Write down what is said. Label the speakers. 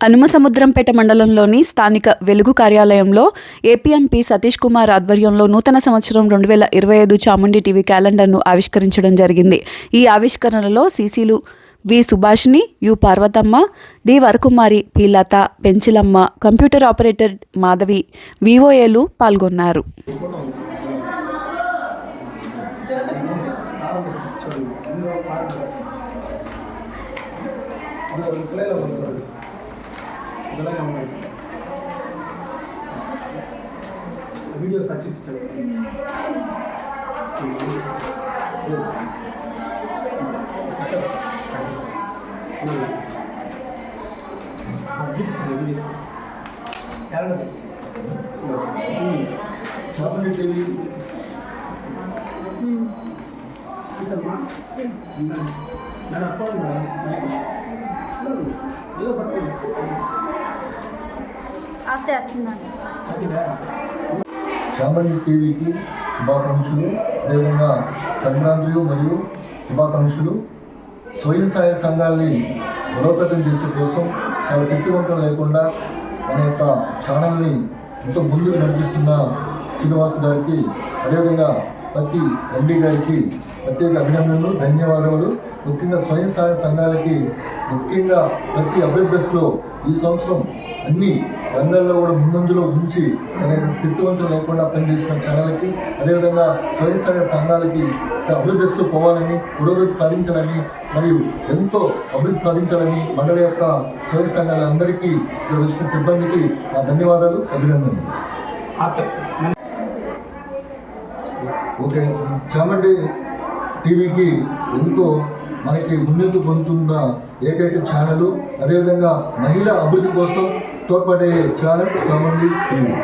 Speaker 1: అనుమసముద్రంపేట మండలంలోని స్థానిక వెలుగు కార్యాలయంలో ఏపీఎంపీ సతీష్ కుమార్ ఆధ్వర్యంలో నూతన సంవత్సరం రెండు వేల ఇరవై ఐదు చాముండి టీవీ క్యాలెండర్ను ఆవిష్కరించడం జరిగింది ఈ ఆవిష్కరణలో సీసీలు V Subhashini U Parvathamma D Varakumari P Latha Penchilamma computer operator Madhavi వివోఏలు పాల్గొన్నారు
Speaker 2: వీడియో సార్ చూపించాలి చూపించాలి వీడియో ఎలా ఫోన్ మేడం ఏదో పట్టుకోండి
Speaker 3: ఆఫ్ చేస్తున్నాను
Speaker 2: పట్టిందా
Speaker 4: టీవీకి శుభాకాంక్షలు. అదేవిధంగా సంక్రాంతి మరియు శుభాకాంక్షలు. స్వయం సహాయ సంఘాల్ని బలోపేతం చేసే కోసం చాలా శక్తివంతం లేకుండా మన యొక్క ఛానల్ని ఎంతో ముందుకు నడిపిస్తున్న శ్రీనివాస్ గారికి అదేవిధంగా ప్రతి ఎండి గారికి ప్రత్యేక అభినందనలు ధన్యవాదాలు ముఖ్యంగా స్వయం సహాయ సంఘాలకి ముఖ్యంగా ప్రతి అభివృద్ధిలో ఈ సంవత్సరం అన్ని రంగాల్లో కూడా ముందంజలో ఉంచి తన యొక్క లేకుండా పనిచేస్తున్న ఛానళ్ళకి అదేవిధంగా స్వయం సహాయ సంఘాలకి అభివృద్ధిస్తూ పోవాలని పురోగతి సాధించాలని మరియు ఎంతో అభివృద్ధి సాధించాలని మండలి యొక్క స్వయం సంఘాలందరికీ ఇక్కడ వచ్చిన సిబ్బందికి నా ధన్యవాదాలు అభినందనలు. ఓకే. చామండి టీవీకి ఎంతో మనకి ఉన్నతి పొందుతున్న ఏకైక ఛానల్ అదేవిధంగా మహిళా అభివృద్ధి కోసం తోడ్పడే ఛానల్ చామండి టీవీ.